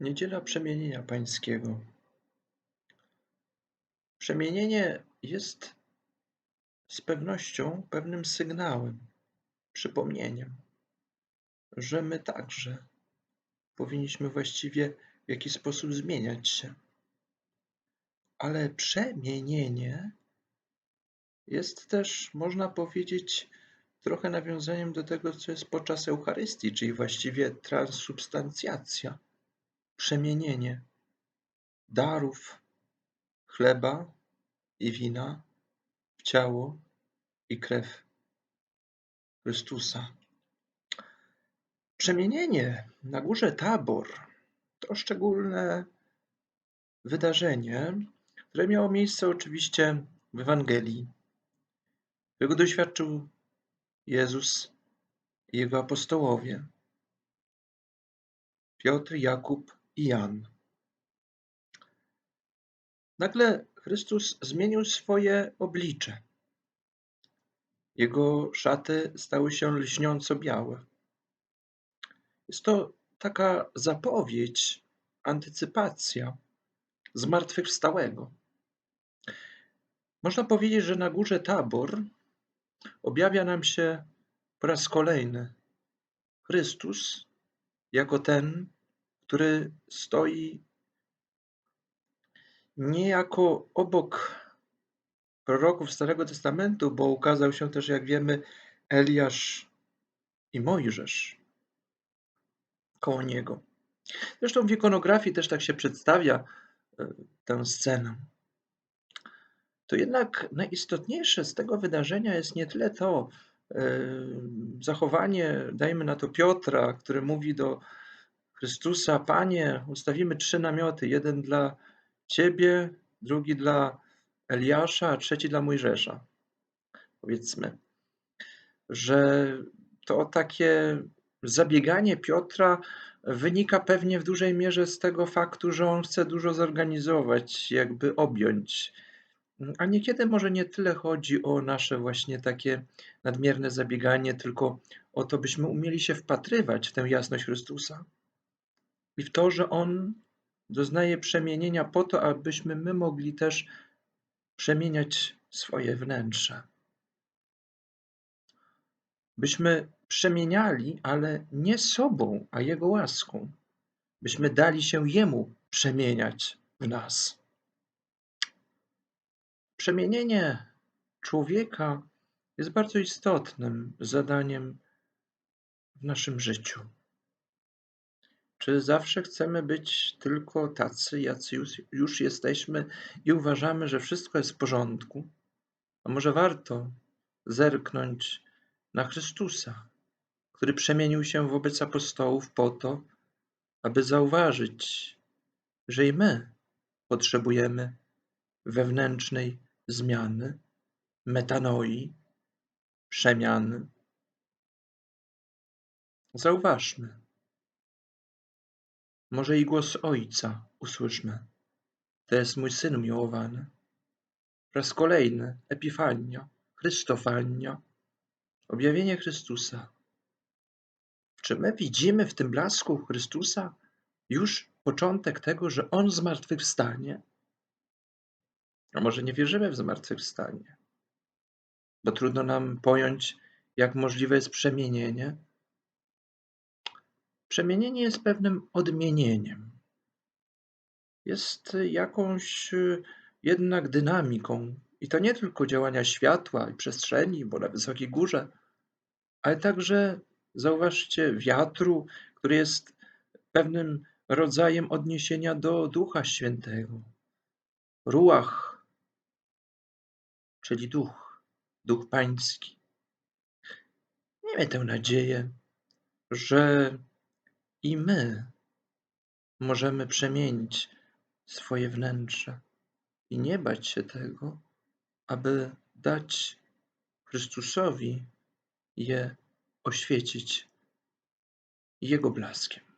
Niedziela Przemienienia Pańskiego. Przemienienie jest z pewnością pewnym sygnałem, przypomnieniem, że my także powinniśmy właściwie w jakiś sposób zmieniać się. Ale przemienienie jest też, można powiedzieć, trochę nawiązaniem do tego, co jest podczas Eucharystii, czyli właściwie transubstancjacja przemienienie darów chleba i wina w ciało i krew Chrystusa. Przemienienie na górze Tabor to szczególne wydarzenie, które miało miejsce oczywiście w Ewangelii, którego doświadczył Jezus i jego apostołowie. Piotr, Jakub i Jan. Nagle Chrystus zmienił swoje oblicze. Jego szaty stały się lśniąco białe. Jest to taka zapowiedź, antycypacja zmartwychwstałego. Można powiedzieć, że na górze Tabor objawia nam się po raz kolejny Chrystus jako ten, który stoi niejako obok proroków Starego Testamentu, bo ukazał się też, jak wiemy, Eliasz i Mojżesz koło niego. Zresztą w ikonografii też tak się przedstawia e, tę scenę. To jednak najistotniejsze z tego wydarzenia jest nie tyle to e, zachowanie, dajmy na to Piotra, który mówi do Chrystusa, Panie, ustawimy trzy namioty, jeden dla Ciebie, drugi dla Eliasza, a trzeci dla Mojżesza. Powiedzmy, że to takie zabieganie Piotra wynika pewnie w dużej mierze z tego faktu, że on chce dużo zorganizować, jakby objąć. A niekiedy może nie tyle chodzi o nasze właśnie takie nadmierne zabieganie, tylko o to, byśmy umieli się wpatrywać w tę jasność Chrystusa i w to, że On doznaje przemienienia po to, abyśmy my mogli też przemieniać swoje wnętrze. Byśmy przemieniali, ale nie sobą, a Jego łaską. Byśmy dali się Jemu przemieniać w nas. Przemienienie człowieka jest bardzo istotnym zadaniem w naszym życiu. Czy zawsze chcemy być tylko tacy, jacy już, już jesteśmy i uważamy, że wszystko jest w porządku? A może warto zerknąć na Chrystusa, który przemienił się wobec apostołów po to, aby zauważyć, że i my potrzebujemy wewnętrznej zmiany, metanoi, przemiany. Zauważmy, może i głos Ojca usłyszmy. To jest mój Syn miłowany. Raz kolejny Epifania, Chrystofania, objawienie Chrystusa. Czy my widzimy w tym blasku Chrystusa już początek tego, że On zmartwychwstanie? A może nie wierzymy w zmartwychwstanie? Bo trudno nam pojąć, jak możliwe jest przemienienie, Przemienienie jest pewnym odmienieniem. Jest jakąś y, jednak dynamiką. I to nie tylko działania światła i przestrzeni, bo na wysokiej górze, ale także, zauważcie, wiatru, który jest pewnym rodzajem odniesienia do Ducha Świętego. Ruach, czyli duch, duch pański. Miejmy tę nadzieję, że i my możemy przemienić swoje wnętrze i nie bać się tego, aby dać Chrystusowi je oświecić Jego blaskiem.